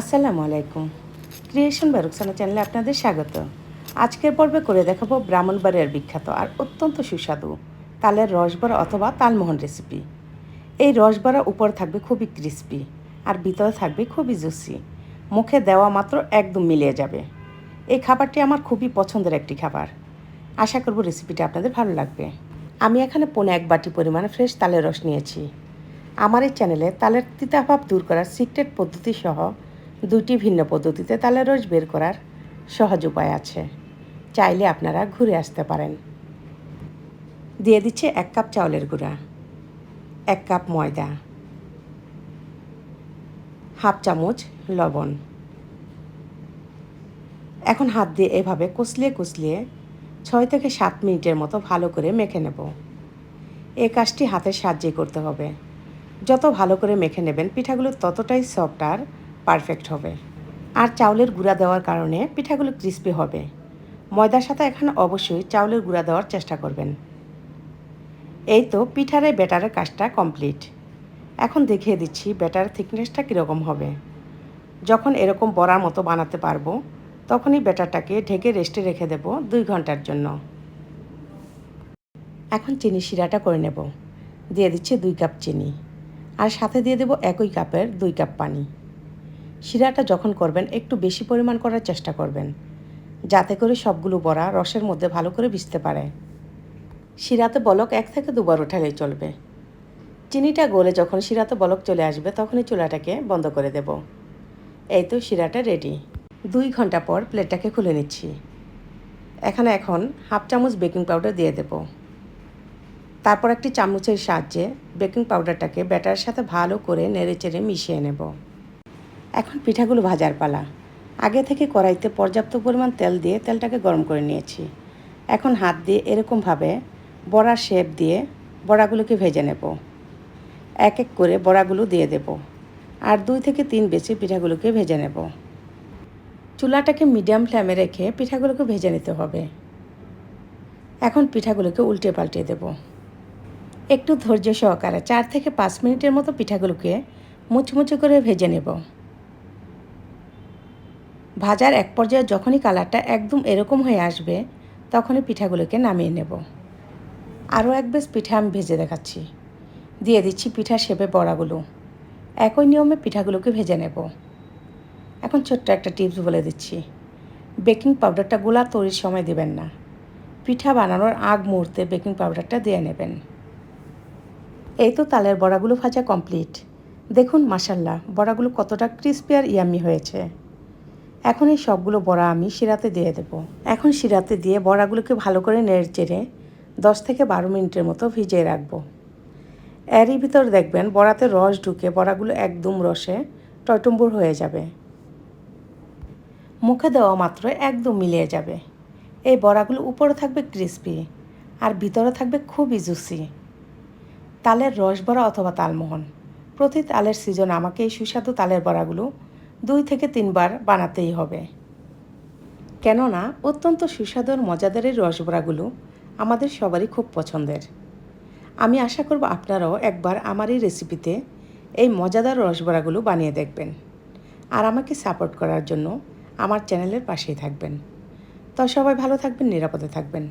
আসসালামু আলাইকুম। ক্রিয়েশন বা রুকসানা চ্যানেলে আপনাদের স্বাগত। আজকের পর্বে করে দেখাবো ব্রাহ্মণবাড়িয়ার বিখ্যাত আর অত্যন্ত সুস্বাদু তালের রসবড়া অথবা তালমোহন রেসিপি এই রসবড়া উপর থাকবে খুবই ক্রিস্পি আর ভিতরে থাকবে খুবই জুসি মুখে দেওয়া মাত্র একদম মিলিয়ে যাবে। এই খাবারটি আমার খুবই পছন্দের একটি খাবার। আশা করব রেসিপিটা আপনাদের ভালো লাগবে। আমি এখানে পনে এক বাটি পরিমাণে ফ্রেশ তালের রস নিয়েছি। আমার এই চ্যানেলে তালের তিতাভাব দূর করার সিক্রেট পদ্ধতি সহ দুটি ভিন্ন পদ্ধতিতে তালের রস বের করার সহজ উপায় আছে। চাইলে আপনারা ঘুরে আসতে পারেন। দিয়ে দিচ্ছে এক কাপ চাউলের গুঁড়া, এক কাপ ময়দা, হাফ চামচ লবণ। এখন হাত দিয়ে এভাবে কষলিয়ে কষলিয়ে ছয় থেকে সাত মিনিটের মতো ভালো করে মেখে নেব। এ কাজটি হাতের সাহায্যে করতে হবে। যত ভালো করে মেখে নেবেন, পিঠাগুলো ততটাই সফট আর পারফেক্ট হবে। আর চাউলের গুঁড়া দেওয়ার কারণে পিঠাগুলো ক্রিস্পি হবে। ময়দার সাথে এখানে অবশ্যই চাউলের গুঁড়া দেওয়ার চেষ্টা করবেন। এই তো পিঠারে ব্যাটারের কাজটা কমপ্লিট এখন দেখিয়ে দিচ্ছি ব্যাটারের থিকনেসটা কীরকম হবে। যখন এরকম বড়ার মতো বানাতে পারব, তখনই ব্যাটারটাকে ঢেকে রেস্টে রেখে দেব দুই ঘণ্টার জন্য। এখন চিনি শিরাটা করে নেব। দিয়ে দিচ্ছি দুই কাপ চিনি। আর সাথে দিয়ে দেব একই কাপের দুই কাপ পানি। শিরাটা যখন করবেন, একটু বেশি পরিমাণ করার চেষ্টা করবেন। যাতে করে সবগুলো বড়া রসের মধ্যে ভালো করে ভিজতে পারে। শিরাতে বলক এক থেকে দুবার ওঠালেই চলবে। চিনিটা গলে যখন শিরাতে বলক চলে আসবে, তখনই চুলাটাকে বন্ধ করে দেব। এই তো শিরাটা রেডি দুই ঘণ্টা পর প্লেটটাকে খুলে নিচ্ছি। এখানে এখন হাফ চামচ বেকিং পাউডার দিয়ে দেব। তারপর একটি চামচের সাহায্যে বেকিং পাউডারটাকে ব্যাটারের সাথে ভালো করে নেড়ে চেড়ে মিশিয়ে নেব। এখন পিঠাগুলো ভাজার পালা। আগে থেকে কড়াইতে পর্যাপ্ত পরিমাণ তেল দিয়ে তেলটাকে গরম করে নিয়েছি। এখন হাত দিয়ে এরকমভাবে বড়া শেপ দিয়ে বড়াগুলোকে ভেজে নেব। এক এক করে বড়াগুলো দিয়ে দেব। আর দুই থেকে তিন বেশি পিঠাগুলোকে ভেজে নেব। চুলাটাকে মিডিয়াম ফ্লেমে রেখে পিঠাগুলোকে ভেজে নিতে হবে। এখন পিঠাগুলোকে উল্টে পাল্টে দেব। একটু ধৈর্য সহকারে চার থেকে পাঁচ মিনিটের মতো পিঠাগুলোকে মুচমুচে করে ভেজে নেব। ভাজার এক পর্যায়ে যখনই কালারটা একদম এরকম হয়ে আসবে, তখনই পিঠাগুলোকে নামিয়ে নেব। আরও এক বেশ পিঠা আমি ভেজে দেখাচ্ছি। দিয়ে দিচ্ছি পিঠা শেপে বড়াগুলো। একই নিয়মে পিঠাগুলোকে ভেজে নেব। এখন ছোট্ট একটা টিপস বলে দিচ্ছি। বেকিং পাউডারটা গোলা তৈরির সময় দেবেন না। পিঠা বানানোর আগ মুহূর্তে বেকিং পাউডারটা দিয়ে নেবেন। এই তো তালের বড়াগুলো ভাজা কমপ্লিট। দেখুন মাসাল্লাহ বড়াগুলো কতটা ক্রিস্পি আর ইয়ামি হয়েছে। এখন এই সবগুলো বড়া আমি শিরাতে দিয়ে দেব। এখন শিরাতে দিয়ে বড়াগুলোকে ভালো করে নেড়ে চেড়ে দশ থেকে বারো মিনিটের মতো ভিজিয়ে রাখব। এরই ভিতর দেখবেন বড়াতে রস ঢুকে বড়াগুলো একদম রসে টয়টম্বুর হয়ে যাবে। মুখে দেওয়া মাত্র একদম মিলিয়ে যাবে। এই বড়াগুলো উপরে থাকবে ক্রিস্পি আর ভিতরে থাকবে খুবই জুসি। তালের রস বড়া অথবা তালমোহন। প্রতি তালের সিজন আমাকে এই সুস্বাদু তালের বড়াগুলো দুই থেকে তিনবার বানাতেই হবে। কেননা, অত্যন্ত সুস্বাদু আর মজাদার এই রসবড়াগুলো আমাদের সবারই খুব পছন্দের। আমি আশা করব আপনারাও একবার আমার এই রেসিপিতে এই মজাদার রসবড়াগুলো বানিয়ে দেখবেন আর আমাকে সাপোর্ট করার জন্য আমার চ্যানেলের পাশেই থাকবেন। তো সবাই ভালো থাকবেন, নিরাপদে থাকবেন।